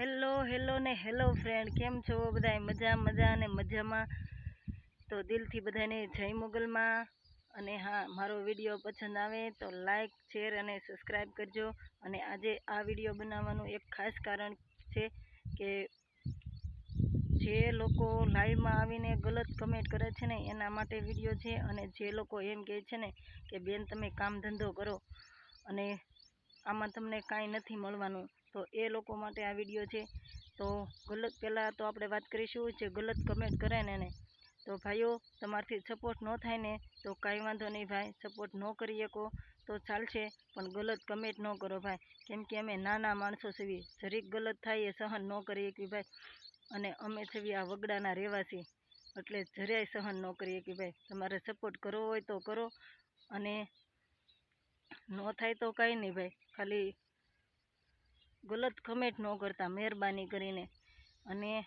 Hello hello ને hello friend કેમ છો? બધાય મજા મજા અને મજામાં? તો દિલથી બધાને જય મોગલમાં. અને હા, મારો વીડિયો પસંદ આવે તો લાઈક શેર અને સબસ્ક્રાઈબ કરજો. અને આજે આ વીડિયો બનાવવાનું એક ખાસ કારણ છે કે જે લોકો લાઈવમાં આવીને ગલત કમેન્ટ કરે છે ને, એના માટે વીડિયો છે. અને જે લોકો એમ કહે છે ને કે, બેન, તમે કામ ધંધો કરો. અને આમાં તમને કાંઈ નથી મળવાનું. તો એ લોકો માટે આ વીડિયો છે. તો ગલત પહેલાં તો આપણે વાત કરીશું જે ગલત કમેન્ટ કરે ને એને. તો ભાઈઓ, તમારથી સપોર્ટ ન થાય ને, તો કાંઈ વાંધો નહીં ભાઈ સપોર્ટ ન કરી શકો તો ચાલશે, પણ ગલત કમેન્ટ ન કરો ભાઈ. કેમ કે અમે નાના માણસો છીએ, જરીક ગલત થાય એ સહન ન કરી શકીએ ભાઈ. અને અમે છીએ આ વગડાના રહેવાસી, એટલે જરાય સહન ન કરી શકીએ ભાઈ. તમારે સપોર્ટ કરવો હોય તો કરો, અને ન થાય તો કાંઈ નહીં ભાઈ. ખાલી ગલત કમેન્ટ ન કરતા, મહેરબાની કરીને. અને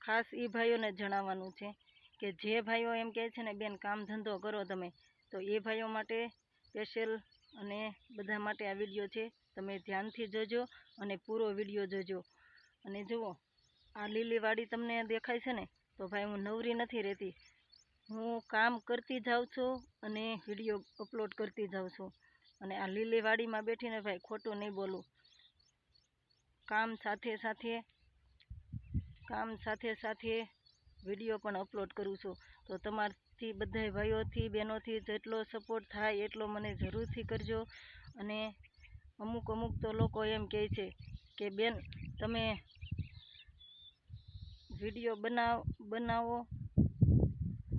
ખાસ એ ભાઈઓને જણાવવાનું છે કે જે ભાઈઓ એમ કહે છે ને, બેન, કામ ધંધો કરો તમે. તો એ ભાઈઓ માટે સ્પેશિયલ અને બધા માટે આ વીડિયો છે. તમે ધ્યાનથી જોજો અને પૂરો વીડિયો જોજો. અને જુઓ, આ લીલી વાડી તમને દેખાય છે ને, તો ભાઈ, હું નવરી નથી રહેતી. હું કામ કરતી જાઉં છું અને વીડિયો અપલોડ કરતી જાઉં છું. અને આ લીલી વાડીમાં બેઠીને ભાઈ ખોટું નહીં બોલું. કામ સાથે સાથે, કામ સાથે સાથે વીડિયો પણ અપલોડ કરું છું. તો તમારથી બધા ભાઈઓથી, બહેનોથી જેટલો સપોર્ટ થાય એટલો મને જરૂરથી કરજો. અને અમુક અમુક તો લોકો એમ કહે છે કે, બેન, તમે વીડિયો બનાવ, બનાવો.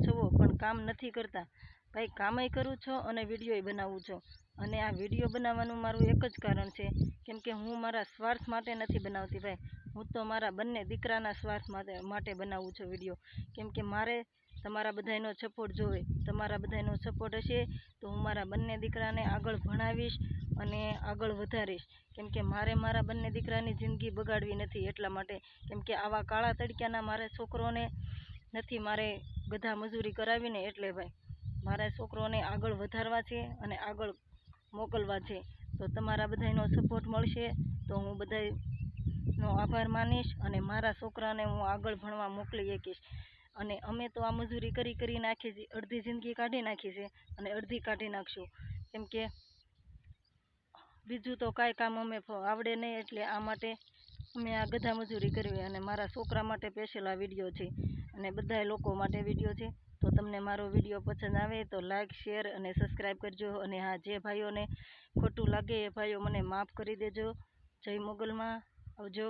છો પણ કામ નથી કરતા. ભાઈ કામય કરું છો અને વિડીયોય બનાવું છું? અને આ વીડિયો બનાવવાનું મારું એક જ કારણ છે, કેમ કે હું મારા સ્વાર્થ માટે નથી બનાવતી ભાઈ. હું તો મારા બંને દીકરાના સ્વાર્થ માટે માટે બનાવું છું વીડિયો કેમ કે મારે તમારા બધાનો સપોર્ટ જોવે. તમારા બધાનો સપોર્ટ હશે તો હું મારા બંને દીકરાને આગળ ભણાવીશ અને આગળ વધારીશ. કેમ કે મારે મારા બંને દીકરાની જિંદગી બગાડવી નથી એટલા માટે. કેમ કે આવા કાળા તડક્યાના મારે છોકરોને નથી મારે બધા મજૂરી કરાવીને એટલે ભાઈ. મારા છોકરોને આગળ વધારવા છે અને આગળ મોકલવા છે. તો તમારા બધાનો સપોર્ટ મળશે. તો હું બધાનો આભાર માનીશ અને મારા છોકરાને હું આગળ ભણવા મોકલી શકીશ. અને અમે તો આ મજૂરી કરી કરી નાખી છે. અડધી જિંદગી કાઢી નાખી છે અને અડધી કાઢી નાખશું. કેમ કે બીજું તો કાંઈ કામ અમે આવડે નહીં એટલે આ માટે અમે આ ગધા મજૂરી કરવી અને મારા છોકરા માટે સ્પેશિયલ વીડિયો છે. અને બધા લોકો માટે વીડિયો છે. તો તમને મારો વીડિયો પસંદ આવે તો લાઇક શેર અને સબસ્ક્રાઈબ કરજો. અને હા, જે ભાઈઓને ખોટું લાગે એ ભાઈઓ મને માફ કરી દેજો. જય મોગલમાં. આવજો.